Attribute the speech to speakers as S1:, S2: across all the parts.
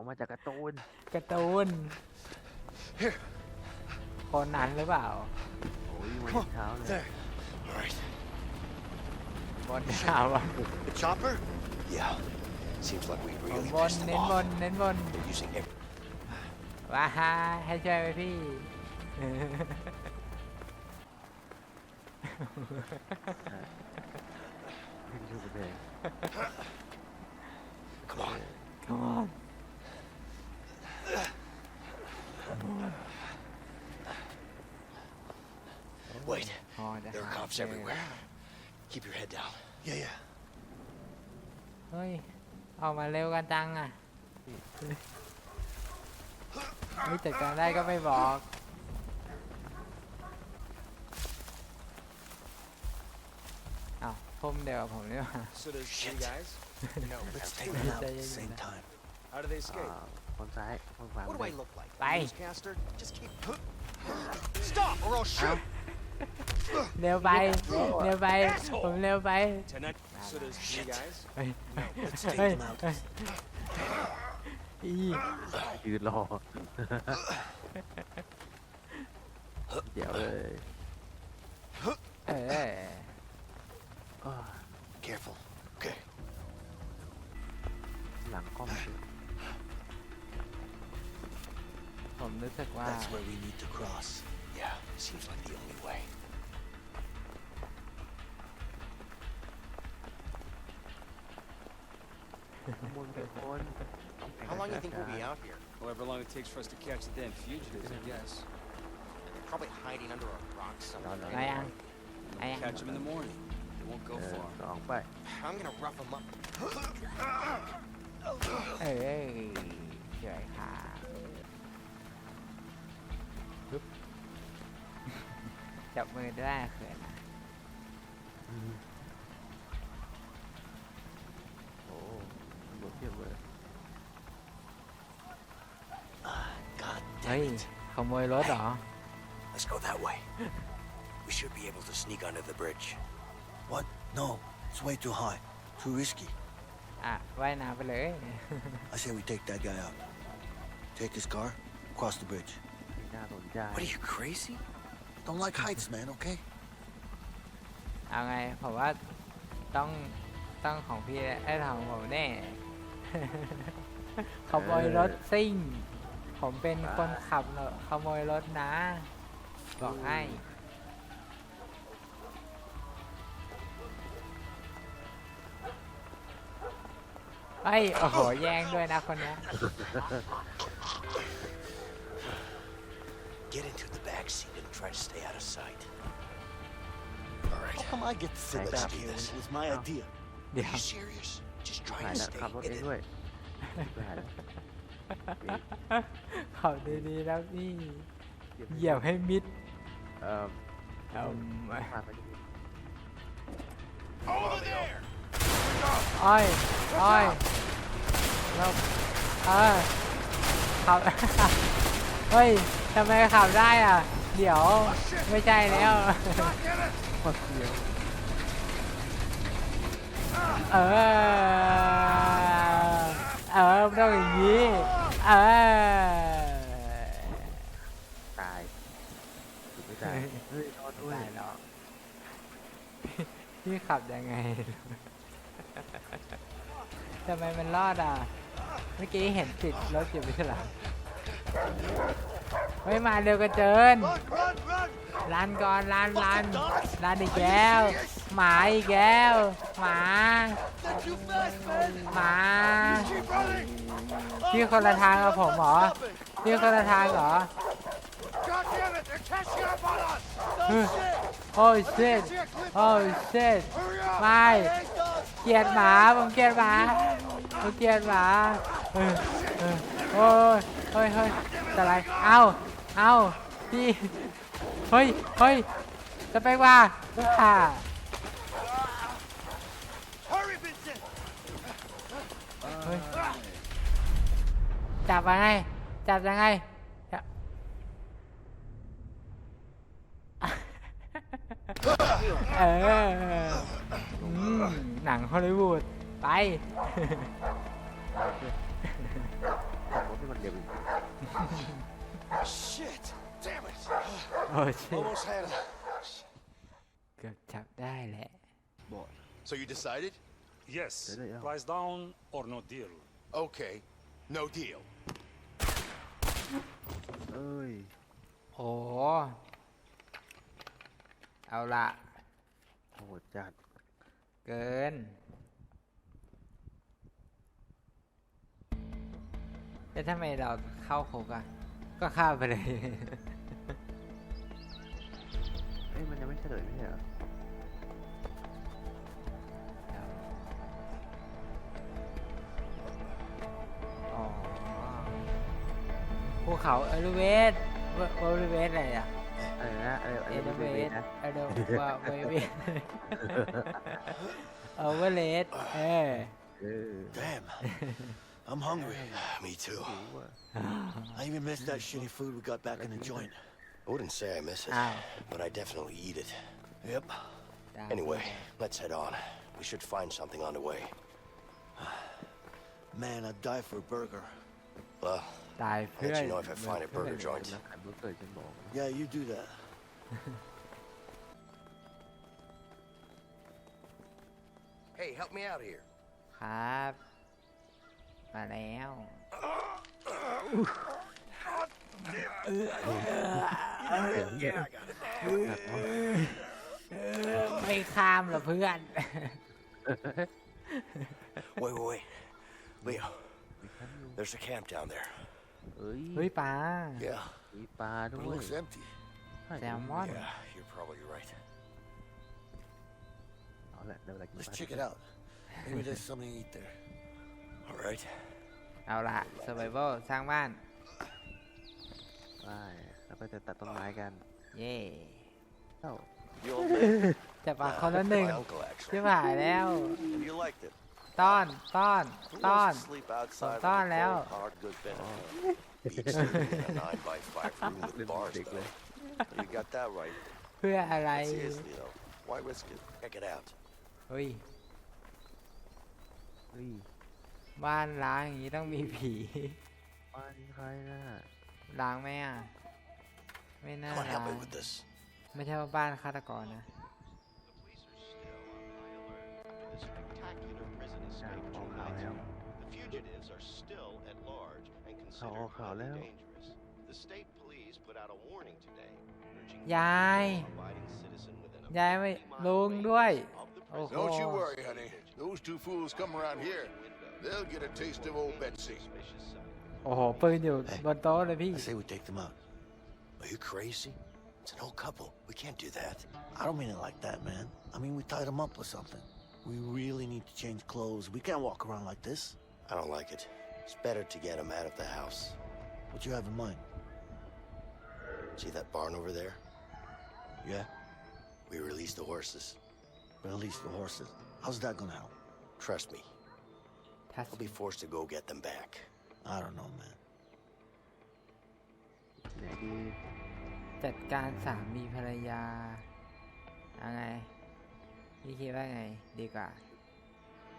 S1: ออกมาจากการ์ตูน
S2: การ์ตูนคอนนั้นหรือเปล่า
S1: โอ้ยวันเช้าเลย
S2: บอลนเช้าวะช็อปเปอร์ย Yeah. Seems like we บ really นบน p เน้นบอลเน้นบอลว้าฮ่าให้ช่วไหมพี่่่ Come on.
S1: cops yeah, everywhere. Keep your head down.
S2: Yeah, yeah. Hey, อ้าวพุ่มเดียวกับผมนี่หว่า So there's three guys? No, let's take them out at the same time. How do they
S1: escape? คนซ้ายคนขวา What do I look
S2: like? Bye. Newscaster? Just keep. Stop, or I'll shoot. เร็วไปเร็วไปผมเร็วไป Tonight, so does you guys. เฮ้ย Now, let's take เฮ้ย them out.
S1: เฮ้ยอียืนรอเดี๋ยวเลยเออ Careful. Okay. หลังกล้องคือ
S2: ผมรู้สึกว่า That's where we need to cross. Yeah, seems like the only way.
S1: How long do you think we'll be out here? However long it takes for us to catch the damn
S2: fugitives, I guess. They're probably hiding under a rock somewhere. I am. I am. Catch them in the morning.
S1: They won't go far. I'm gonna rough them
S2: up. hey, hey. Very high. Chọc ขโมยรถเหรอ Let's go that way. we should be able to sneak under the bridge. What? No, it's way too high. Too risky. อ่ะว่ายน้ำไปเลย I say we take that guy out. Take his car, cross the bridge. What are you crazy? Don't like heights, man, okay? เอาไงผมว่าต้องต้องของพี่ไอ้ยของผมแน่ ผมเป็นคนขับรถขโมยรถนะบอกให้ไอ้ยโอ้โหแย่งด้วยนะคนเนี้ย Get into the back seat and try to stay out of sight. All right. How come I get to sit Let's back do here when this. it was my idea? เดี๋ Are ยว you serious?
S1: Just try หาย to แล้ว stay ขับรถเอ in ง it. ด้วยหายแล้ว
S2: ขาบดีๆแล้วนี่เหยียบให้มิดเออเไปอ้อยอ้อยแล้วอ่าขับเฮ้ยทำไมขับได้อ่ะเดี๋ยวไม่ใช่แล้วเสีเออเออต้องอย่างนี้เออ
S1: ตายไม่ตายเฮ้ยรอด้วยหรอก
S2: พี่ขับยังไงทำไมมันรอดอ่ะ เมื่อกี้เห็นติดรถอยู่ไม่ใช่เหรอไม่มาเร็วกระเจิน ลันก่อนลันลันลันอีกแล้ว หมาอีกแล้ว หมา หมาพี่คนละทางกับผมเหรอพี่คนละทางเหรอโอ้ยเซนโอ้ยเซน h ไม่เกลียดหมาผมเกลียดหมาผมเกลียดหมาเเโอ้ย เฮ้ยเฮ้ยอะไรเอาเอาพี่เฮ้ยเฮ้ยจะไปว่าค่ะเฮ้ยจับยังไงจับยังไงเออหนังฮอลลีวูดไปขับรถให้มันเร็ว Shit damn it โอ้ชิ almost had it เกือบจับได้แหละ boy so you decided Yes. Price down or no deal. Okay. No deal. เอ้ยโอ้เอาละโห จัด เกินแล้วทำไมเราเข้าโคกอะก็เข้าไปเลย
S1: เอ้ย มันยังไม่เฉลยไม่ใช่เหรอ
S2: เขาเอลูเวสเอลูเวสอะไรอ่ะ
S1: เออเออเอเอลูลูเวเวสสนะเอลูว่าเวเวส
S2: เอเวเลสเออเออ Damn. I'm hungry. Me too. I even missed that shitty food we got back in the joint. I wouldn't say I miss it, but I definitely eat it. Yep. Anyway, let's head on. We should find something on the way. Man, I'd die for a burger. Well, ตายเพื่ I'll let you know if I find a burger joint Yeah, you do that. hey, help me ครับมาแล้วไม่ข้ามเหรอเพื่อน Wait, wait, wait. Leo, there's a camp down there. เอ้ยเฮ้ยปลา Yeah,
S1: มีปลา but ด้ it วย looks empty.
S2: ใช่แซลมอน Yeah, you're probably right. เอาละเดี๋ยวเรากิน Let's ปลา check it out. Maybe there's something to eat there. All right. เอาละ survival สร้างบ้าน
S1: ไปแล้วก็จะตัดต้นไม้กันเย่
S2: You old man. จับปลากคนละหนึ่ง my uncle, ชิ actually. บหายแล้ว You liked it. ต้อนต้อนต้อนต้อนแล้วเพื่ออะไรเฮ้ย เฮ้ย บ้านล้างอย่างนี้ต้องมีผีบ้านใครน่ะล้างไหมอ่ะ ไม่น่าล้างไม่ใช่ว่าบ้านฆาตกรนะ
S1: escaped two nights The fugitives are still at large and considered highly dangerous. The state police
S2: put out a warning today, urging ยาย abiding citizen within โอ้โห oh, Don't you worry, honey. Those two fools come around here. They'll get a taste of old Betsy. โอ้โหปืนอยู่บนโต๊ะเลยพี่ oh, I say we take them out. Are you crazy? It's an old couple. We can't do that. I don't mean it like that, man. I mean we tied them up with something. We really need to change clothes. We can't walk around like this. I don't like it. It's better to get him out of the house. What you have in mind? See that barn over there? Yeah. We release the horses. Release the horses. How's that gonna help? Trust me. I'll be forced to go get them back. I don't know, man. จัดการสามีภรรยา อะไรพี่คิดว่าไงดีกว่า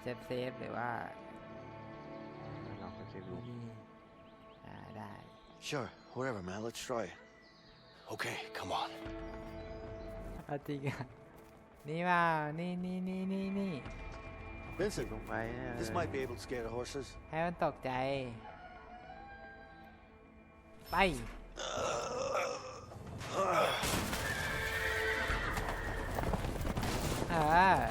S2: เซฟเซฟหรือว่าเราก็เซฟรู
S3: มอ่าได้ Sure, whatever, man. Let's try it. Okay, come
S2: on. เอาจริงอะนี่ว่านี่นี่นี่นี่นี่ Vincent, ลงไปเนี่ย this might be able to scare the horses. ให้มันตกใจไป Uh, Ah!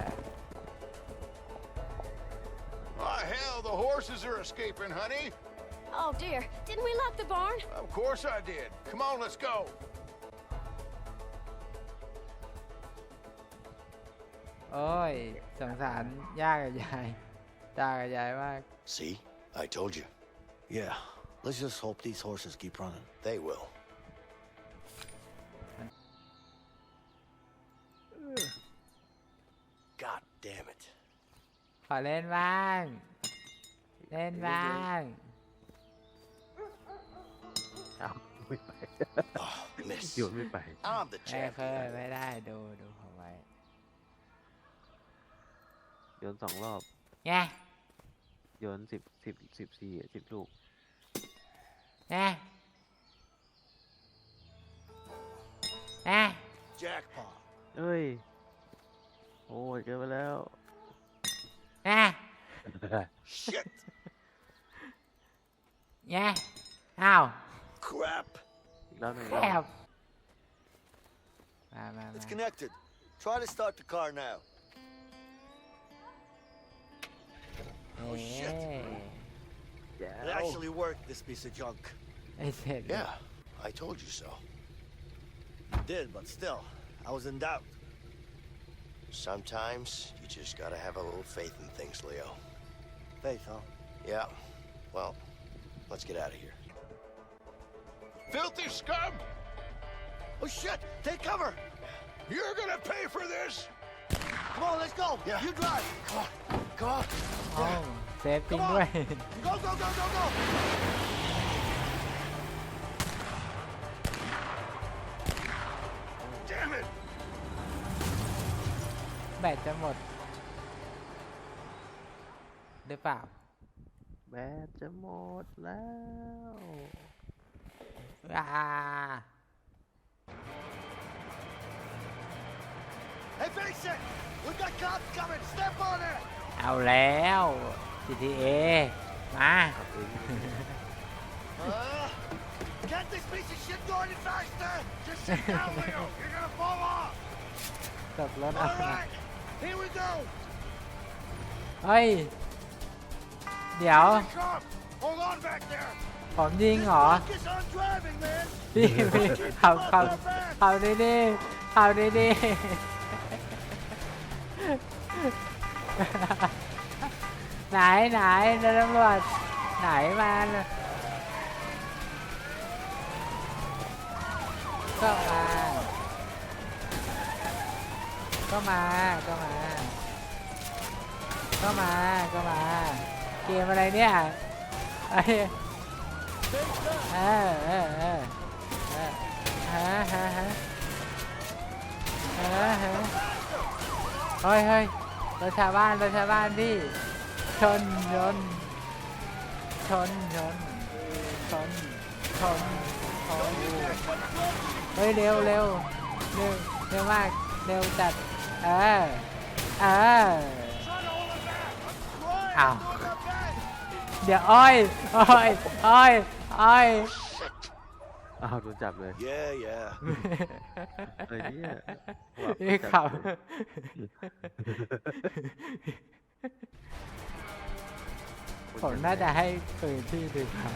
S2: Oh, hell, the horses are escaping, honey. Oh, dear. Didn't we lock the barn? Of course I did. Come on, let's go. Ôi, สงสารย่ากับยายตากับยายมาก See? I told you. Yeah. Let's just hope these horses keep running. They will. ขอเล่นบ้าง เล่นบ้าง
S1: เไม่ไปโยนไม่ไป
S2: ไม่เคยไม่ได้ดูดูผมไว้
S1: โยนสองรอบแง่โยนสิบสิบสิบสี่สิบลูก
S2: แงแง่ j a c k
S1: p o เฮ้ยโอ้ยเจอไปแล้ว
S2: Ah. Shit. Yeah. Ow. Crap. No, Crap. It's connected. Try to start the car now.
S3: Oh shit. Yeah. It actually worked, this piece of junk.
S2: It did. Yeah, I told you so. It did, but still, I was in doubt. Sometimes you just gotta have a little faith in things, Leo. Faith, huh? Yeah. Well, let's get out of here. Filthy scum! Oh shit! Take cover! You're gonna pay for this! Come on, let's go! Yeah. You drive! Come on! Come on! Oh, yeah. saving Go, go, go, go, go! แบตจะหมดหรือเปล่าแบตจะหมดแล้วอ่า Hey, face it! We got cops coming! Step on it! เอาแล้ว GTA มา Uh, get this piece of shit going faster! Just sit down, Leo! You're gonna fall off! ตกรถเอา All มา right! Here we go. เฮ้ยเดี๋ยว c o ผมยิงเหรอ f o c พี่พี่ทำทำทำได้ดิทำได้ดิไหนไหนตำรวจไหนมาก็มา ก็มา ก็มา ก็มา เกมอะไรเนี่ยไอ้เฮะฮเฮ้ยเฮ้ยรถชาวบ้านรถชาวบ้านดิชนชนชนชนชนชนชนเฮ้ยเร็วเร็วเร็วเร็วมากเร็วจัดเออเอออาเดี๋ยวอ้อยอ้อยอ้อยอ้อย
S1: อ้าวโดนจับเลยเย่ h y e
S2: อะไรเนี่ย่านี่ขับับ
S1: ผมน่าจะให้ปืนที่ดีกว่า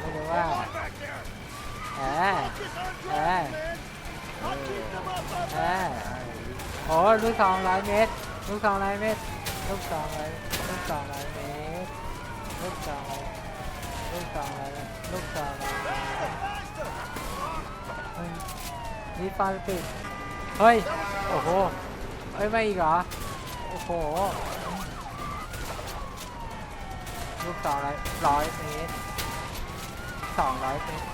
S2: ไม่รู้ว่าเออเออเออโอ้ลูกสองร้อยเมตรลูกสองร้อยเมตรลูกสองร้อยลูกสองร้อยเมตรลูกสองลูกสองร้อยลูกสองร้อยนี่ฟันติดเฮ้ยโอ้โหเฮ้ยไม่อีกเหรอโอ้โหลูกสองร้อยร้อยเมตรสองร้อยเมตร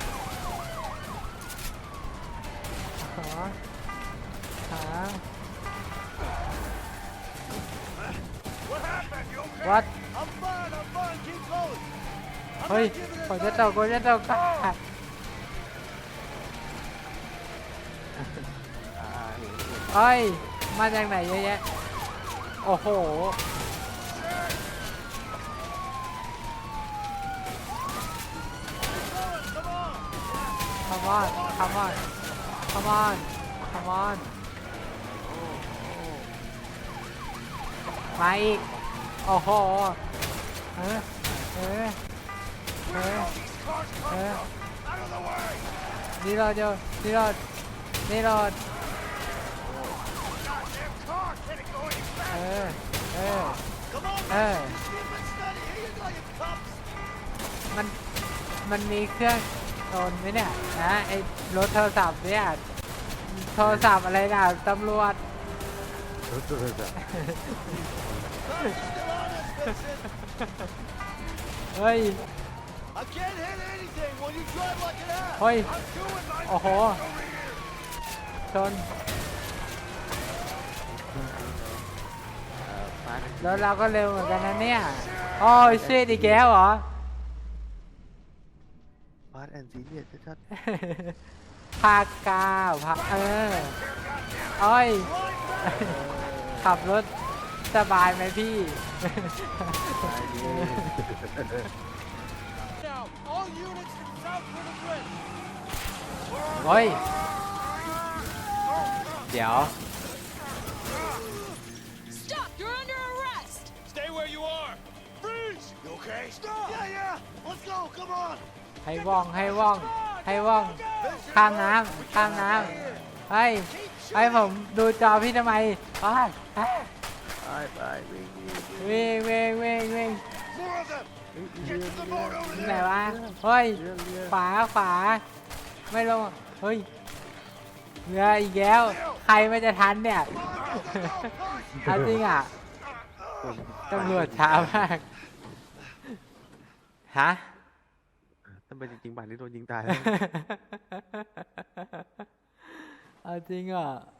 S2: อขาวัดเฮ้ยขอจะเต่าขอจะเต่าค่ะเฮ้ยมาจากไหนเยอะแยะโอ้โหคำว่าคำว่า come on come on มาอีกโอ้โหเฮ้ยเฮ้ยเฮ้เนี่รอดเดียวนี่รอดนี่รอดเ้ยเฮ้ยเฮ้ยมัน มันมีเครื่องโดนไหมเนี่ยนะไอ้รถโทรศัพท์เนี่ยโทรศัพท์อะไรนะตำรวจรถโทรศัพท์เฮ้ยเฮ้ยโอ้โหชนแล้วเราก็เร็วเหมือนกันนะเนี่ยโอ้ยเียดอีแก้วเหรอารแอนซีเนียชัดๆภาก้าพาคเอออยขับรถสบายไหมพี่เฮ้ยเดี๋ยวโอเค stop y e ให้ว่องให้ว่องให้ว่องข้างน้ำข้างน้ำไอ้ไอ้ผมดูจอพี่ทำไมไปไปไปวิ่งวิ่งวิ่งวิ่งวิ่งไหนวะเฮ้ยฝาฝา ไม่ลงเฮ้ยเหลืออีกแล้วใครไม่จะทันเนี่ยทันจริงอ่ะตำรวจช้ามากฮะ
S1: ไปจริงๆป่านนี้โดนยิงตายแล้
S2: วจริงอ่ะ